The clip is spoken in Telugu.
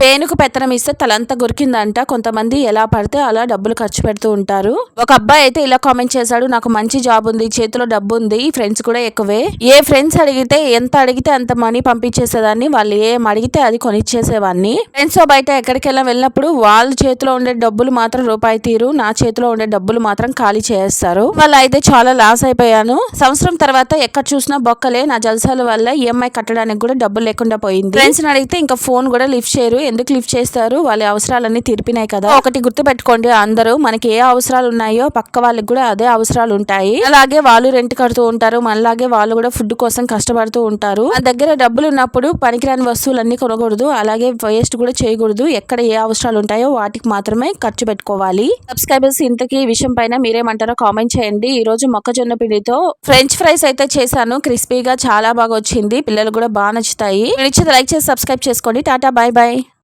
పేనుకు పెత్తనం ఇస్తే తలంతా గురికిందంట. కొంతమంది ఎలా పడితే అలా డబ్బులు ఖర్చు పెడుతూ ఉంటారు. ఒక అబ్బాయి అయితే ఇలా కామెంట్ చేశాడు నాకు మంచి జాబ్ ఉంది చేతిలో డబ్బు ఉంది ఫ్రెండ్స్ కూడా ఎక్కువే. ఏ ఫ్రెండ్స్ అడిగితే ఎంత అడిగితే అంత మనీ పంపించేసేదాన్ని వాళ్ళు ఏం అడిగితే అది కొనిచ్చేసేవాడిని ఫ్రెండ్స్తో బయట ఎక్కడికెళ్ళా వెళ్ళినప్పుడు వాళ్ళ చేతిలో ఉండే డబ్బులు మాత్రం రూపాయి తీరు నా చేతిలో ఉండే డబ్బులు మాత్రం ఖాళీ చేస్తారు వాళ్ళు అయితే చాలా లాస్ అయిపోయాను. సంవత్సరం తర్వాత ఎక్కడ చూసినా బొక్కలే నా జలసాల వల్ల ఈఎంఐ కట్టడానికి కూడా డబ్బులు లేకుండా పోయింది. ఫ్రెండ్స్ అడిగితే ఇంకా ఫోన్ కూడా లిఫ్ట్ చేయరు ఎందుకు లిఫ్ట్ చేస్తారు? వాళ్ళ అవసరాలన్నీ తీర్పినాయి కదా. ఒకటి గుర్తు పెట్టుకోండి అందరూ మనకి ఏ అవసరాలు ఉన్నాయో పక్క వాళ్ళకి కూడా అదే అవసరాలు ఉంటాయి. అలాగే వాళ్ళు రెంట్ కడుతూ ఉంటారు మనలాగే వాళ్ళు కూడా ఫుడ్ కోసం కష్టపడుతూ ఉంటారు. మన దగ్గర డబ్బులు ఉన్నప్పుడు పనికిరాని వస్తువులన్నీ కొనకూడదు అలాగే వేస్ట్ కూడా చేయకూడదు. ఎక్కడ ఏ అవసరాలు ఉంటాయో వాటికి మాత్రమే ఖర్చు పెట్టుకోవాలి. సబ్స్క్రైబర్స్ ఇంతకీ ఈ విషయం పైన మీరేమంటారో కామెంట్ చేయండి. ఈ రోజు మొక్కజొన్న పిండితో ఫ్రెంచ్ ఫ్రైస్ అయితే చేశాను. క్రిస్పీగా చాలా బాగా వచ్చింది. పిల్లలు కూడా బాగా నచ్చుతాయి. లైక్ చేసి సబ్స్క్రైబ్ చేసుకోండి. Tata bye bye